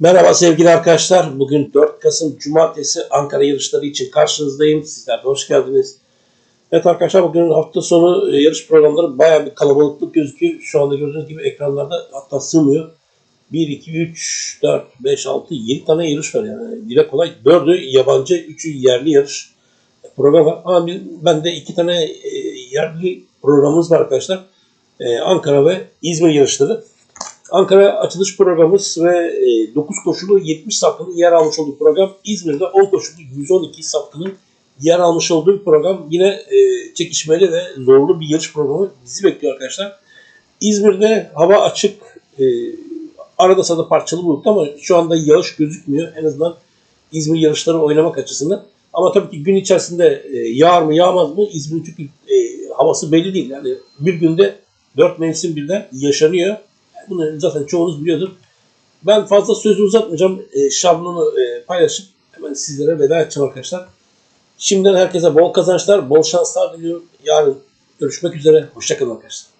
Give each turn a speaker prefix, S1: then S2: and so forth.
S1: Merhaba sevgili arkadaşlar. Bugün 4 Kasım Cumartesi Ankara yarışları için karşınızdayım. Sizler de hoş geldiniz. Evet arkadaşlar bugün hafta sonu e, yarış programları bayağı bir kalabalıklık gözüküyor. Şu anda gördüğünüz gibi ekranlarda hatta sığmıyor. 1, 2, 3, 4, 5, 6, 7 tane yarış var yani. Dile kolay. 4'ü yabancı, 3'ü yerli yarış program var. Ama ben de iki tane e, yerli programımız var arkadaşlar. E, Ankara ve İzmir yarışları. Ankara açılış programımız ve 9 koşulu 70 safkanın yer almış olduğu program. İzmir'de 10 koşulu 112 safkanın yer almış olduğu bir program. Yine e, çekişmeli ve zorlu bir yarış programı bizi bekliyor arkadaşlar. İzmir'de hava açık. E, arada sırada parçalı bulutlu ama şu anda yağış gözükmüyor. En azından İzmir yarışları oynamak açısından. Ama tabii ki gün içerisinde e, yağar mı yağmaz mı İzmir'in çünkü e, havası belli değil. Yani bir günde dört mevsim birden yaşanıyor. Bunu zaten çoğunuz biliyordur. Ben fazla sözü uzatmayacağım. E, şablonu e, paylaşıp hemen sizlere veda edeceğim arkadaşlar. Şimdiden herkese bol kazançlar, bol şanslar diliyorum. Yarın görüşmek üzere. Hoşçakalın arkadaşlar.